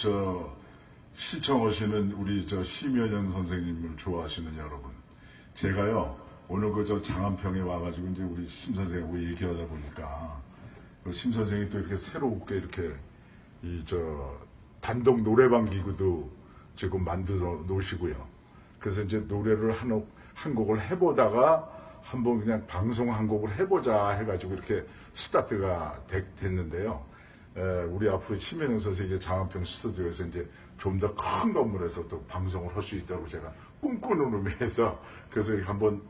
저 시청하시는 우리 저 심연영 선생님을 좋아하시는 여러분, 제가요 오늘 그 저 장안평에 와가지고 이제 우리 심 선생하고 얘기하다 보니까 그심 선생이 또 이렇게 새롭게 이렇게 이 저 단독 노래방 기구도 지금 만들어 놓으시고요. 그래서 이제 노래를 한, 곡- 한 곡을 해보다가 한번 그냥 방송 한 곡을 해보자 해가지고 이렇게 스타트가 됐, 됐는데요. 에, 우리 앞으로 심현영 선생의 장안평 스튜디오에서 이제 좀 더 큰 건물에서 또 방송을 할 수 있도록 제가 꿈꾸는 의미에서 그래서 한번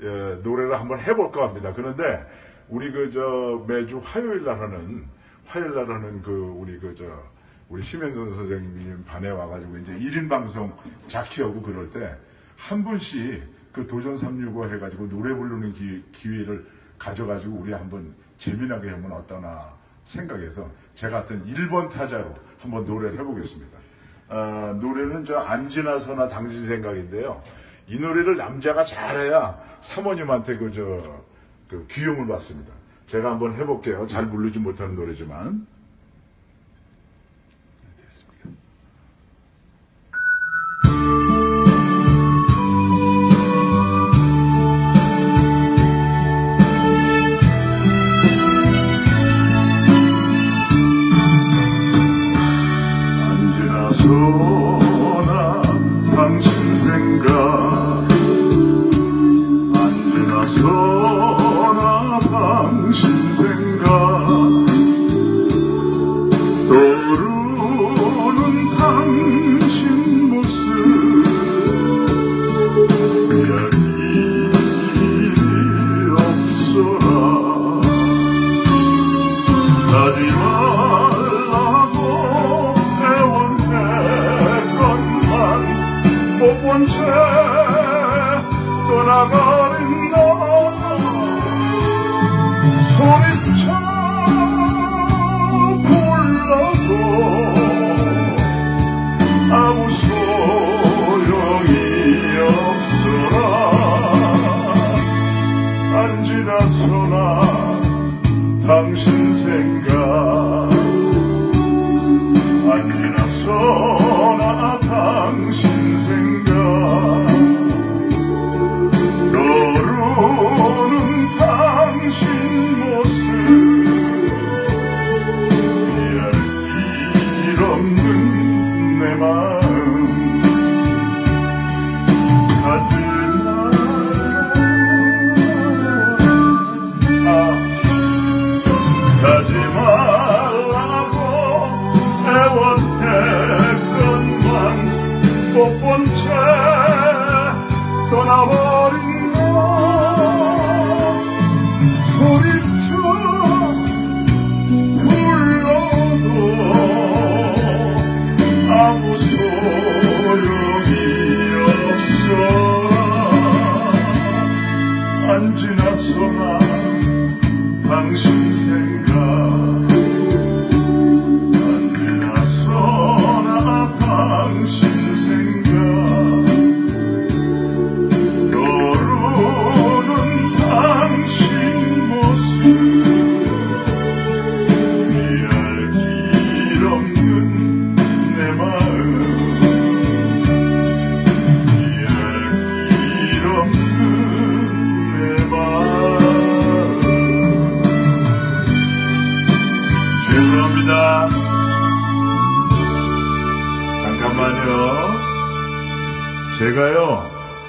에, 노래를 한번 해볼까 합니다. 그런데 우리 그 저 매주 화요일 날 하는 화요일 날 하는 그 우리 그 저 우리 심현선 선생님 반에 와가지고 이제 1인 방송 자키하고 그럴 때 한 분씩 그 도전 365 해가지고 노래 부르는 기, 기회를 가져가지고 우리 한번 재미나게 하면 어떠나 생각해서 제가 같은 1번 타자로 한번 노래를 해보겠습니다. 아, 노래는 저 안지나서나 당신 생각인데요. 이 노래를 남자가 잘해야 사모님한테 그저 그 귀용을 받습니다. 제가 한번 해볼게요. 잘 부르지 못하는 노래지만. 됐습니다. 채 떠나가는 너 소리쳐 안 지나서나 당신 생각 제가요,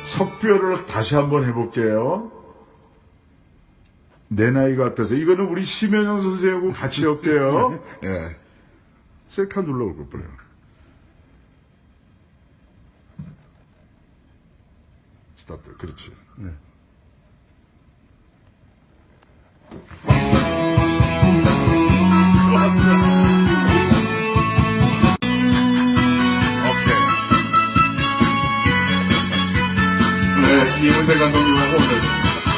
석별을 다시 한번 해볼게요. 내 나이가 어떠세요? 이거는 우리 심현영 선생하고 같이 할게요. 예. 셀카 눌러올 걸 뻔해요. 스타트, 그렇지. 네. 이문대 감독님하고 오늘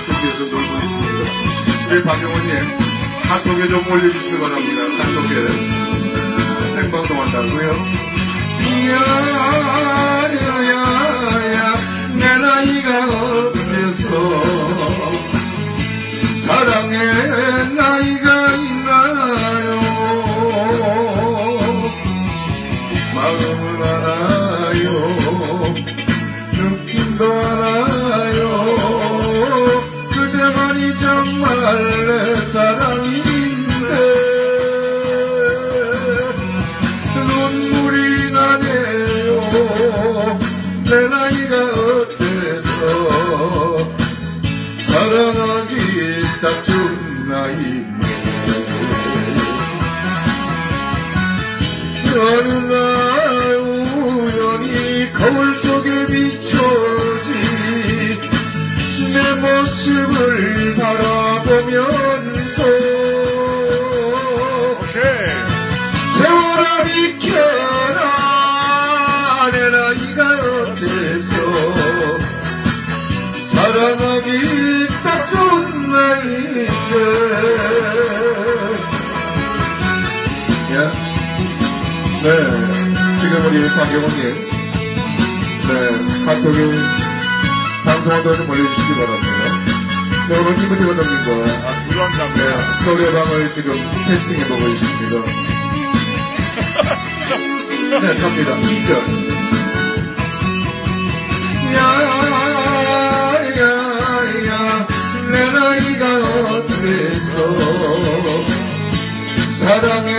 스튜디오에서 놀고 있습니다. 우리 박영호님, 카톡에 좀 올려주시기 바랍니다. 카톡에 어, 생방송한다고요. 야야야야 사랑하기에 딱 좋은 나이네 어느 날 우연히 거울 속에 비춰진 내 모습을 바라보면서 오케이. 세월아 비켜라. 내 나이가 어때서? 네 지금 우리 박영호님 네 카톡에 방송화도 좀 올려주시기 바랍니다 네 오늘 기분이 넘긴 거 아, 두런 갑니다. 노래방을 지금 테스팅 해보고 있습니다. 네, 갑니다. 2절. 야, 야, চরণে